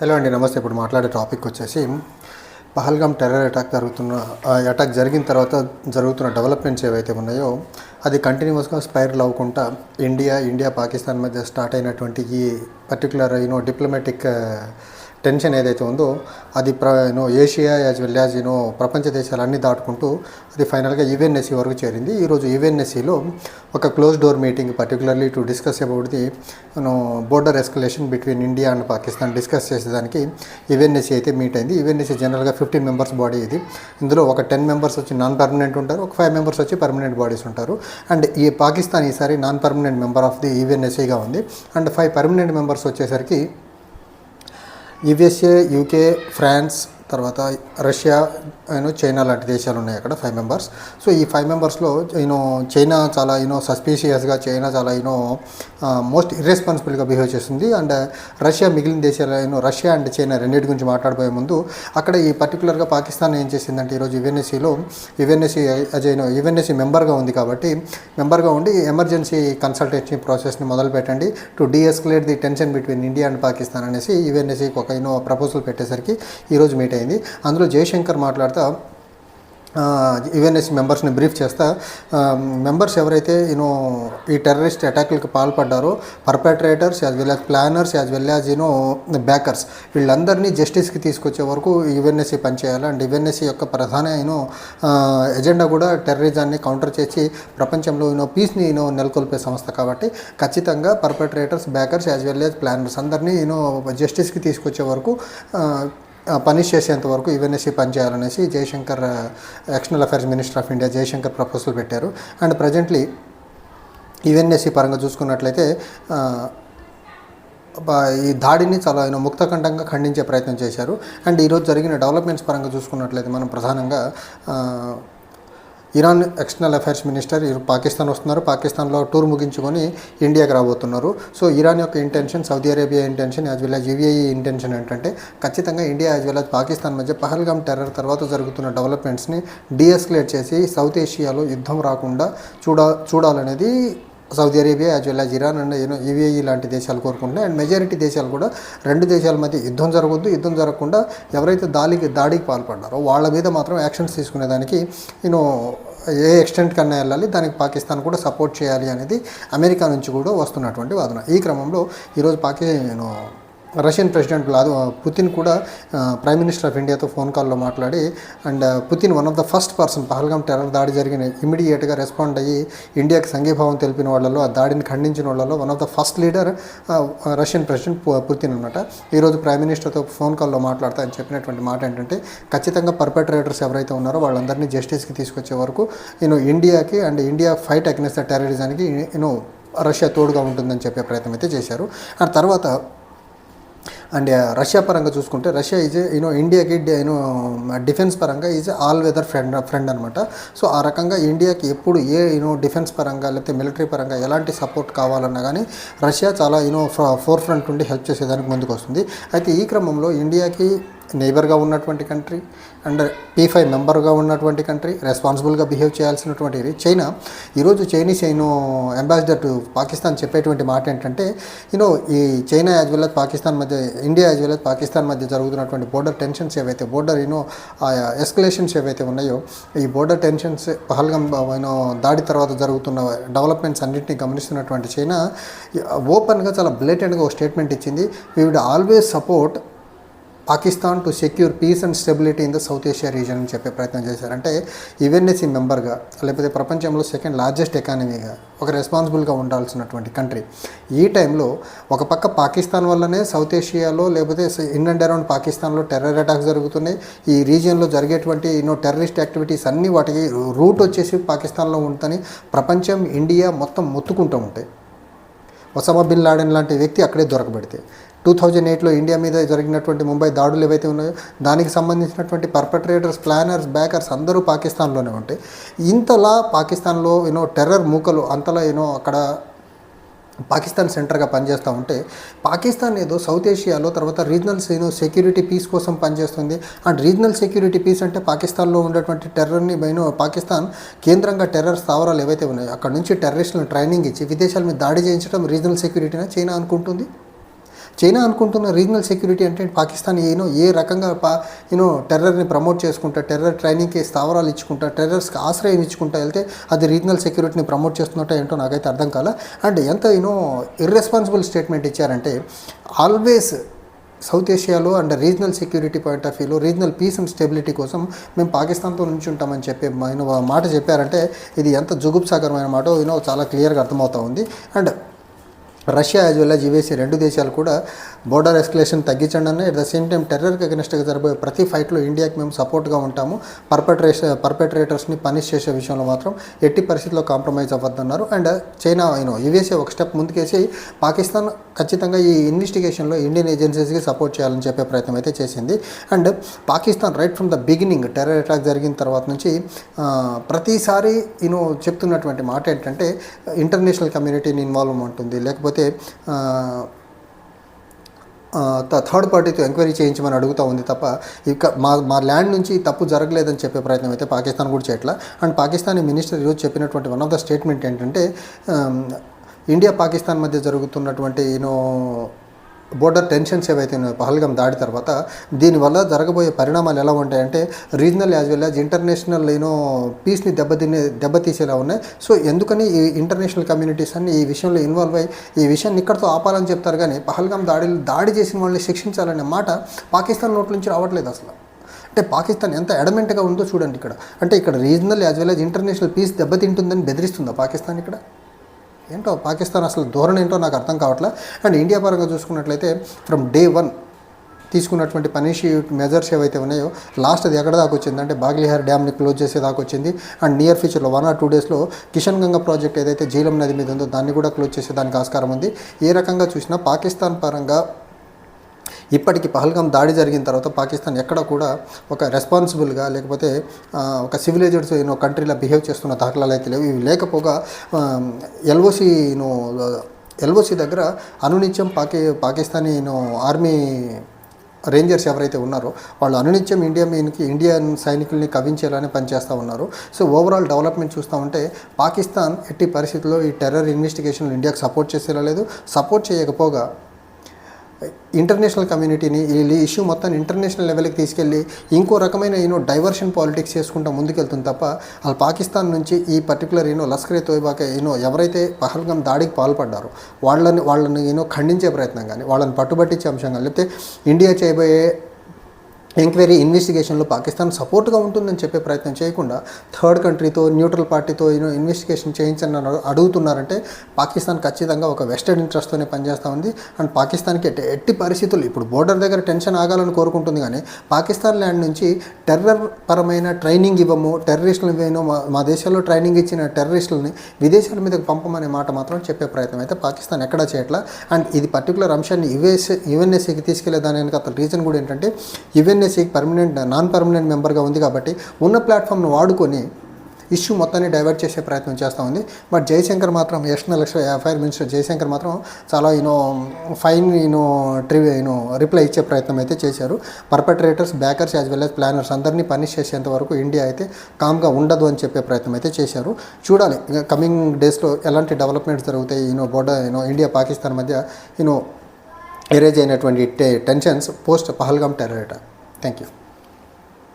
Hello అండి నమస్తే. ఇప్పుడు మాట్లాడే టాపిక్ వచ్చేసి పహల్గామ్ టెర్రర్ అటాక్ జరుగుతున్న ఆ అటాక్ జరిగిన తర్వాత జరుగుతున్న డెవలప్మెంట్స్ ఏవైతే ఉన్నాయో అది కంటిన్యూస్గా స్పైరల్ అవ్వకుండా ఇండియా ఇండియా పాకిస్తాన్ మధ్య స్టార్ట్ అయినటువంటి ఈ పర్టికులర్ యూనో డిప్లొమాటిక్ టెన్షన్ ఏదైతే ఉందో అది ప్ర you know Asia as well as you know ప్రపంచ దేశాలన్నీ దాటుకుంటూ అది ఫైనల్గా ఈవెన్ఎస్సీ వరకు చేరింది. ఈరోజు ఈవెన్ఎస్సీలో ఒక close door meeting particularly to discuss about the you know border escalation between India and Pakistan discuss చేసేదానికి ఈవెన్ఎస్సీ అయితే మీట్ అయింది. ఈవెన్ఎస్సీ జనరల్గా ఫిఫ్టీన్ మెంబర్స్ బాడీ ఇది. ఇందులో ఒక టెన్ మెంబర్స్ వచ్చి నాన్ పర్మనెంట్ ఉంటారు ఒక ఫైవ్ మెంబర్స్ వచ్చి పర్మనెంట్ బాడీస్ ఉంటారు. అండ్ ఈ పాకిస్తాన్ ఈసారి non permanent member of the ఈవెన్ఎస్సీగా ఉంది. అండ్ ఫైవ్ పర్మనెంట్ మెంబర్స్ వచ్చేసరికి U S A UK France తర్వాత రష్యా యూనో చైనా లాంటి దేశాలు ఉన్నాయి అక్కడ ఫైవ్ మెంబర్స్ సో ఈ ఫైవ్ మెంబర్స్లో యూనో చైనా చాలా యూనో సస్పీషియస్గా చైనా చాలా యూనో మోస్ట్ ఇర్రెస్పాన్సిబుల్గా బిహేవ్ చేస్తుంది. అండ్ రష్యా మిగిలిన దేశాల యూనో రష్యా అండ్ చైనా రెండింటి గురించి మాట్లాడబోయే ముందు అక్కడ ఈ పర్టికులర్గా పాకిస్తాన్ ఏం చేసిందంటే ఈరోజు యుఎన్ఎస్సీలో UNSC as you know UNSC మెంబర్గా ఉంది కాబట్టి మెంబర్గా ఉండి ఎమర్జెన్సీ కన్సల్టేషన్ ప్రాసెస్ని మొదలు పెట్టండి to deescalate the tension between India and Pakistan అనేసి యుఎన్ఎస్సీకి ఒక యూనో ప్రపోజల్ పెట్టేసరికి ఈరోజు మీట్ అయింది. అందులో జయశంకర్ మాట్లాడుతూ యుఎన్ఎస్ మెంబర్స్ని బ్రీఫ్ చేస్తా. మెంబర్స్ ఎవరైతే యూనో ఈ టెర్రరిస్ట్ అటాక్లకు పాల్పడ్డారో perpetrators as well as planners as well as you know backers వీళ్ళందరినీ జస్టిస్కి తీసుకొచ్చే వరకు యుఎన్ఎస్సి పనిచేయాలి అండ్ యుఎన్ఎస్సి యొక్క ప్రధాన యూనో ఎజెండా కూడా టెర్రరిజాన్ని కౌంటర్ చేసి ప్రపంచంలో యూనో పీస్ని యూనో నెలకొల్పే సంస్థ కాబట్టి ఖచ్చితంగా perpetrators backers as well as planners అందరినీ యూనో జస్టిస్కి తీసుకొచ్చే వరకు పనిష్ చేసేంత వరకు UNSC పనిచేయాలనేసి Jaishankar external affairs minister of India Jaishankar proposal పెట్టారు. అండ్ ప్రజెంట్లీ యుఎన్ఎస్సీ పరంగా చూసుకున్నట్లయితే ఈ దాడిని చాలా ఆయన ముక్తఖండంగా ఖండించే ప్రయత్నం చేశారు. అండ్ ఈరోజు జరిగిన డెవలప్మెంట్స్ పరంగా చూసుకున్నట్లయితే మనం ప్రధానంగా Iran external affairs minister Pakistan వస్తున్నారు. పాకిస్తాన్లో టూర్ ముగించుకొని ఇండియాకి రాబోతున్నారు. సో ఇరాన్ యొక్క intention Saudi Arabia intention as well as UAE intention ఏంటంటే ఖచ్చితంగా India as well as Pakistan మధ్య పహల్గామ్ టెర్రర్ తర్వాత జరుగుతున్న డెవలప్మెంట్స్ని డీఎస్కలేట్ చేసి సౌత్ ఏషియాలో యుద్ధం రాకుండా చూడ చూడాలనేది Saudi Arabia as well as Iran and you know UAE లాంటి దేశాలు కోరుకుంటున్నాయి. అండ్ మెజారిటీ దేశాలు కూడా రెండు దేశాల మధ్య యుద్ధం జరగొద్దు. యుద్ధం జరగకుండా ఎవరైతే దాడికి దాడికి పాల్పడ్డారో వాళ్ళ మీద మాత్రం యాక్షన్స్ తీసుకునేదానికి యూనో ఏ ఎక్స్టెంట్ కన్నా వెళ్ళాలి. దానికి పాకిస్తాన్ కూడా సపోర్ట్ చేయాలి అనేది అమెరికా నుంచి కూడా వస్తున్నటువంటి వాదన. ఈ క్రమంలో ఈరోజు పాకి నేను రష్యన్ ప్రెసిడెంట్ వ్లాది పుతిన్ కూడా ప్రైమ్ మినిస్టర్ ఆఫ్ ఇండియాతో ఫోన్ కాల్లో మాట్లాడి and Putin one of the first person Pahalgam terror దాడి జరిగిన ఇమీడియట్గా రెస్పాండ్ అయ్యి ఇండియాకి సంఘీభావం తెలిపిన వాళ్ళలో ఆ దాడిని ఖండించిన వాళ్ళలో one of the first leader Russian president Putin అనమాట ఈరోజు ప్రైమ్ మినిస్టర్తో ఫోన్ కాల్లో మాట్లాడతా అని చెప్పినటువంటి మాట ఏంటంటే ఖచ్చితంగా పర్పెట్రేటర్స్ ఎవరైతే ఉన్నారో వాళ్ళందరినీ జస్టిస్కి తీసుకొచ్చే వరకు నేను ఇండియాకి and India fight against the టెర్రరిజానికి నేను రష్యా తోడుగా ఉంటుందని చెప్పే ప్రయత్నం అయితే చేశారు. ఆ తర్వాత అండ్ రష్యా పరంగా చూసుకుంటే రష్యా ఈజ్ యూనో ఇండియాకి యూనో డిఫెన్స్ పరంగా is all weather friend friend అనమాట సో ఆ రకంగా ఇండియాకి ఎప్పుడు ఏ యూనో డిఫెన్స్ పరంగా లేకపోతే మిలిటరీ పరంగా ఎలాంటి సపోర్ట్ కావాలన్నా కానీ రష్యా చాలా యూనో ఫోర్ ఫ్రంట్ ఉండి హెల్ప్ చేసేదానికి ముందుకు వస్తుంది అయితే ఈ క్రమంలో ఇండియాకి నేబర్గా ఉన్నటువంటి కంట్రీ అండ్ పీ ఫైవ్ మెంబర్గా ఉన్నటువంటి కంట్రీ రెస్పాన్సిబుల్గా బిహేవ్ చేయాల్సినటువంటి చైనా ఈరోజు Chinese you know ambassador to Pakistan చెప్పేటువంటి మాట ఏంటంటే యూనో ఈ China as well as Pakistan మధ్య India as well as Pakistan మధ్య జరుగుతున్నటువంటి బోర్డర్ టెన్షన్స్ ఏవైతే బోర్డర్ యూనో ఎస్కలేషన్స్ ఏవైతే ఉన్నాయో ఈ బోర్డర్ టెన్షన్స్ పహల్గం యూనో దాడి తర్వాత జరుగుతున్న డెవలప్మెంట్స్ అన్నింటినీ గమనిస్తున్నటువంటి చైనా ఓపెన్గా చాలా బ్లేటెంట్గా ఒక స్టేట్మెంట్ ఇచ్చింది. We would always support Pakistan to secure peace and stability in the South Asia region అని చెప్పే ప్రయత్నం చేశారు. అంటే ఈ మెంబర్గా లేకపోతే ప్రపంచంలో సెకండ్ లార్జెస్ట్ ఎకానమీగా ఒక రెస్పాన్సిబుల్గా ఉండాల్సినటువంటి కంట్రీ. ఈ టైంలో ఒక పక్క పాకిస్తాన్ వల్లనే సౌత్ ఏషియాలో లేకపోతే ఇన్ అండ్ అరౌండ్ పాకిస్తాన్లో టెర్రర్ అటాక్స్ జరుగుతున్నాయి. ఈ రీజియన్లో జరిగేటువంటి ఎన్నో టెర్రరిస్ట్ యాక్టివిటీస్ అన్నీ వాటికి రూట్ వచ్చేసి పాకిస్తాన్లో ఉంటుందని ప్రపంచం ఇండియా మొత్తం మొత్తుకుంటూ ఉంటాయి. ఒసామా బిన్ లాడెన్ లాంటి వ్యక్తి అక్కడే దొరకబెడితే. టూ థౌజండ్ ఎయిట్లో ఇండియా మీద జరిగినటువంటి ముంబై దాడులు ఏవైతే ఉన్నాయో దానికి సంబంధించినటువంటి పర్పట్రేటర్స్ ప్లానర్స్ బ్యాకర్స్ అందరూ పాకిస్తాన్లోనే ఉంటాయి ఇంతలా పాకిస్తాన్లో యూనో టెర్రర్ మూకలు అంతలా యూనో అక్కడ పాకిస్తాన్ సెంటర్గా పనిచేస్తూ ఉంటే పాకిస్తాన్ ఏదో సౌత్ ఏషియాలో తర్వాత రీజనల్ యూనో సెక్యూరిటీ పీస్ కోసం పనిచేస్తుంది. అండ్ రీజనల్ సెక్యూరిటీ పీస్ అంటే పాకిస్తాన్లో ఉన్నటువంటి టెర్రర్ని బైనో పాకిస్తాన్ కేంద్రంగా టెర్రర్ స్థావరాలు ఏవైతే ఉన్నాయో అక్కడ నుంచి టెర్రరిస్టులను ట్రైనింగ్ ఇచ్చి విదేశాల మీద దాడి చేయించడం రీజనల్ సెక్యూరిటీనా చైనా అనుకుంటుంది? చైనా అనుకుంటున్న రీజనల్ సెక్యూరిటీ అంటే పాకిస్తాన్ ఏనో ఏ రకంగా పా యూనో టెర్రర్ని ప్రమోట్ చేసుకుంటా టెర్రర్ ట్రైనింగ్కి స్థావరాలు ఇచ్చుకుంటా టెర్రర్స్కి ఆశ్రయం ఇచ్చుకుంటా వెళ్తే అది రీజనల్ సెక్యూరిటీని ప్రమోట్ చేస్తున్నట్టు ఏంటో నాకైతే అర్థం కాల. అండ్ ఎంత యూనో ఇర్రెస్పాన్సిబుల్ స్టేట్మెంట్ ఇచ్చారంటే always South ఏషియాలో and regional security point of వ్యూలో రీజనల్ పీస్ అండ్ స్టెబిలిటీ కోసం మేము పాకిస్తాన్తో నుంచి ఉంటామని చెప్పే మాట చెప్పారంటే ఇది ఎంత జుగుప్సాకరమైన మాట యూనో చాలా క్లియర్గా అర్థమవుతా ఉంది. And Russia as well as USA రెండు దేశాలు కూడా బోర్డర్ ఎస్కలేషన్ తగ్గించండి అన్న ఎట్ ద సేమ్ టైం టెర్రర్కి అగెనిస్ట్గా జరబోయే ప్రతి ఫైట్లో ఇండియాకి మేము సపోర్ట్గా ఉంటాము. పర్పెట్రేషన్ పర్పెట్రేటర్స్ని పనిష్ చేసే విషయంలో మాత్రం ఎట్టి పరిస్థితుల్లో compromise అవ్వద్దన్నారు. And China you know USA ఒక స్టెప్ ముందుకేసి పాకిస్తాన్ ఖచ్చితంగా ఈ ఇన్వెస్టిగేషన్లో ఇండియన్ ఏజెన్సీస్కి సపోర్ట్ చేయాలని చెప్పే ప్రయత్నం అయితే చేసింది. And Pakistan right from the beginning terror attack జరిగిన తర్వాత నుంచి ప్రతిసారి యూనో చెప్తున్నటువంటి మాట ఏంటంటే ఇంటర్నేషనల్ కమ్యూనిటీని ఇన్వాల్వ్ ఉంటుంది. లేకపోతే లేకపోతే థర్డ్ పార్టీతో ఎంక్వైరీ చేయించమని అడుగుతూ ఉంది తప్ప ఇక మా మా ల్యాండ్ నుంచి తప్పు జరగలేదని చెప్పే ప్రయత్నం అయితే పాకిస్తాన్ కూడా చేయట్లా. అండ్ పాకిస్తానీ మినిస్టర్ ఈరోజు చెప్పినటువంటి వన్ ఆఫ్ ద స్టేట్మెంట్ ఏంటంటే ఇండియా పాకిస్తాన్ మధ్య జరుగుతున్నటువంటి యూనో బోర్డర్ టెన్షన్స్ ఏవైతే ఉన్నాయో పహల్గం దాడి తర్వాత దీనివల్ల జరగబోయే పరిణామాలు ఎలా ఉంటాయంటే regional as well as international you know పీస్ని దెబ్బతినే దెబ్బతీసేలా ఉన్నాయి. సో ఎందుకని ఈ ఇంటర్నేషనల్ కమ్యూనిటీస్ అన్ని ఈ విషయంలో ఇన్వాల్వ్ అయ్యి ఈ విషయాన్ని ఇక్కడతో ఆపాలని చెప్తారు కానీ పహల్గాం దాడిలు దాడి చేసిన వాళ్ళని శిక్షించాలనే మాట పాకిస్తాన్ నోట్ల నుంచి రావట్లేదు అసలు. అంటే పాకిస్తాన్ ఎంత ఎడమెంట్గా ఉందో చూడండి ఇక్కడ. అంటే ఇక్కడ regional as well as international peace దెబ్బతింటుందని బెదిరిస్తుందా పాకిస్తాన్ ఇక్కడ? ఏంటో పాకిస్తాన్ అసలు ధోరణి ఏంటో నాకు అర్థం కావట్లే. అండ్ ఇండియా పరంగా చూసుకున్నట్లయితే ఫ్రమ్ డే వన్ తీసుకున్నటువంటి పనిషి మెజర్స్ ఏవైతే ఉన్నాయో లాస్ట్ అది ఎక్కడ దాకా వచ్చింది అంటే బాగ్లిహార్ డ్యామ్ని క్లోజ్ చేసే దాకా వచ్చింది. అండ్ నియర్ ఫ్యూచర్లో వన్ ఆర్ టూ డేస్లో కిషన్ గంగా ప్రాజెక్ట్ ఏదైతే జీలం నది మీద ఉందో దాన్ని కూడా క్లోజ్ చేసే దానికి ఆస్కారం ఉంది. ఏ రకంగా చూసినా పాకిస్తాన్ పరంగా ఇప్పటికి పహల్గాం దాడి జరిగిన తర్వాత పాకిస్తాన్ ఎక్కడ కూడా ఒక రెస్పాన్సిబుల్గా లేకపోతే ఒక సివిలైజ్డ్ యూనో కంట్రీలా బిహేవ్ చేస్తున్న దాఖలాలు అయితే లేవు. ఇవి లేకపోగా ఎల్ఓసి యూనో ఎల్ఓసి దగ్గర అనునిత్యం పాకి పాకిస్తానీ ఆర్మీ రేంజర్స్ ఎవరైతే ఉన్నారో వాళ్ళు అనునిత్యం ఇండియా మీన్కి ఇండియన్ సైనికుల్ని కవించేలానే పనిచేస్తూ ఉన్నారు. సో ఓవరాల్ డెవలప్మెంట్ చూస్తూ ఉంటే పాకిస్తాన్ ఎట్టి పరిస్థితుల్లో ఈ టెర్రర్ ఇన్వెస్టిగేషన్లు ఇండియాకు సపోర్ట్ చేసేలా లేదు. సపోర్ట్ చేయకపోగా ఇంటర్నేషనల్ కమ్యూనిటీని ఈ ఇష్యూ మొత్తాన్ని ఇంటర్నేషనల్ లెవెల్కి తీసుకెళ్ళి ఇంకో రకమైన ఏనో డైవర్షన్ పాలిటిక్స్ చేసుకుంటూ ముందుకెళ్తుంది తప్ప వాళ్ళు పాకిస్తాన్ నుంచి ఈ పర్టికులర్ ఏనో లస్కరే తోయిబాక ఏనో ఎవరైతే పహల్గం దాడికి పాల్పడ్డారో వాళ్ళని వాళ్ళని ఏనో ఖండించే ప్రయత్నం కానీ వాళ్ళని పట్టుబట్టించే అంశం కానీ లేకపోతే ఇండియా చేయబోయే ఎంక్వైరీ ఇన్వెస్టిగేషన్లో పాకిస్తాన్ సపోర్ట్గా ఉంటుందని చెప్పే ప్రయత్నం చేయకుండా థర్డ్ కంట్రీతో న్యూట్రల్ పార్టీతో యూనో ఇన్వెస్టిగేషన్ చేయించని అడుగుతున్నారంటే పాకిస్తాన్ ఖచ్చితంగా ఒక వెస్టర్న్ ఇంట్రెస్ట్తోనే పనిచేస్తూ ఉంది. అండ్ పాకిస్తాన్కి ఎట్టి ఎట్టి పరిస్థితులు ఇప్పుడు బోర్డర్ దగ్గర టెన్షన్ ఆగాలని కోరుకుంటుంది కానీ పాకిస్తాన్ ల్యాండ్ నుంచి టెర్రర్ పరమైన ట్రైనింగ్ ఇవ్వము టెర్రరిస్టులు ఇవ్వను మా దేశంలో ట్రైనింగ్ ఇచ్చిన టెర్రరిస్టులని విదేశాల మీదకి పంపమనే మాట మాత్రం చెప్పే ప్రయత్నం అయితే పాకిస్తాన్ ఎక్కడా చేయట్లా. అండ్ ఇది పర్టికులర్ అంశాన్ని యుఎస్ యుఎన్ఎస్సీకి తీసుకెళ్ళే దాని వెనక రీజన్ కూడా ఏంటంటే యుఎన్ఎస్సీకి పర్మనెంట్ నాన్ పర్మనెంట్ మెంబర్గా ఉంది కాబట్టి ఉన్న ప్లాట్ఫామ్ను వాడుకొని ఇష్యూ మొత్తాన్ని డైవర్ట్ చేసే ప్రయత్నం చేస్తూ ఉంది. బట్ జయశంకర్ మాత్రం ఎక్స్టర్నల్ అఫైర్ మినిస్టర్ జయశంకర్ మాత్రం చాలా you know fine you know ట్రి you know reply ఇచ్చే ప్రయత్నం అయితే చేశారు. Perpetrators backers as well as planners అందరినీ పనిష్ చేసేంత వరకు ఇండియా అయితే కామ్గా ఉండదు అని చెప్పే ప్రయత్నం అయితే చేశారు. చూడాలి కమింగ్ డేస్లో ఎలాంటి డెవలప్మెంట్స్ జరుగుతాయి you know border you know India Pakistan మధ్య యూనో ఎరేజ్ అయినటువంటి tensions post Pahalgam terror Thank you.